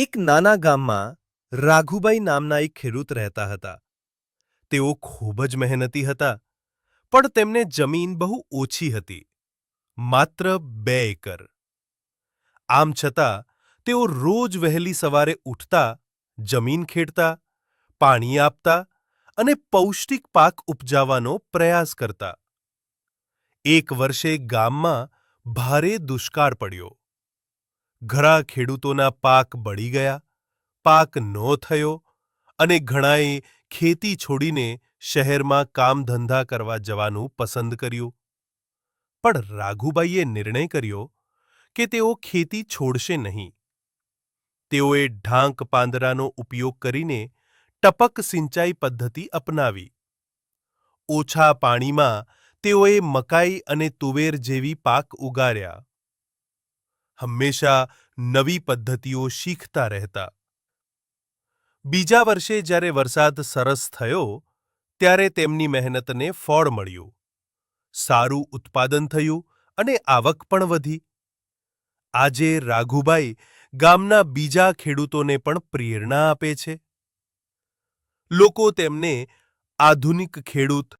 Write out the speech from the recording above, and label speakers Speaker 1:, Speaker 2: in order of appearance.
Speaker 1: એક નાના ગામમાં રાઘુબાઈ નામના એક ખેડૂત રહેતા હતા. તેઓ ખૂબ જ મહેનતી હતા, પણ તેમને જમીન બહુ ઓછી હતી, માત્ર બે એકર. આમ છતાં, તેઓ રોજ વહેલી સવારે ઉઠતા, જમીન ખેડતા, પાણી આપતા અને પૌષ્ટિક પાક ઉપજાવવાનો પ્રયાસ કરતા. એક વર્ષે ગામમાં ભારે દુષ્કાળ પડ્યો. ઘણા ખેડૂતોના પાક બળી ગયા, પાક નો થયો અને ઘણાએ ખેતી છોડીને શહેરમાં કામ ધંધા કરવા જવાનું પસંદ કર્યું. પણ રાઘુબાઈએ નિર્ણય કર્યો કે તેઓ ખેતી છોડશે નહીં. તેઓએ ઢાંક પાંદડાનો ઉપયોગ કરીને ટપક સિંચાઈ પદ્ધતિ અપનાવી. ઓછા પાણીમાં તેઓએ મકાઈ અને તુવેર જેવી પાક ઉગાડ્યા હંમેશા નવી પદ્ધતિઓ શીખતા રહેતા. બીજા વર્ષે જ્યારે વરસાદ સરસ થયો, ત્યારે તેમની મહેનતને ફળ મળ્યું. સારું ઉત્પાદન થયું અને આવક પણ વધી. આજે રાઘુબાઈ ગામના બીજા ખેડૂતોને પણ પ્રેરણા આપે છે. લોકો તેમને આધુનિક ખેડૂત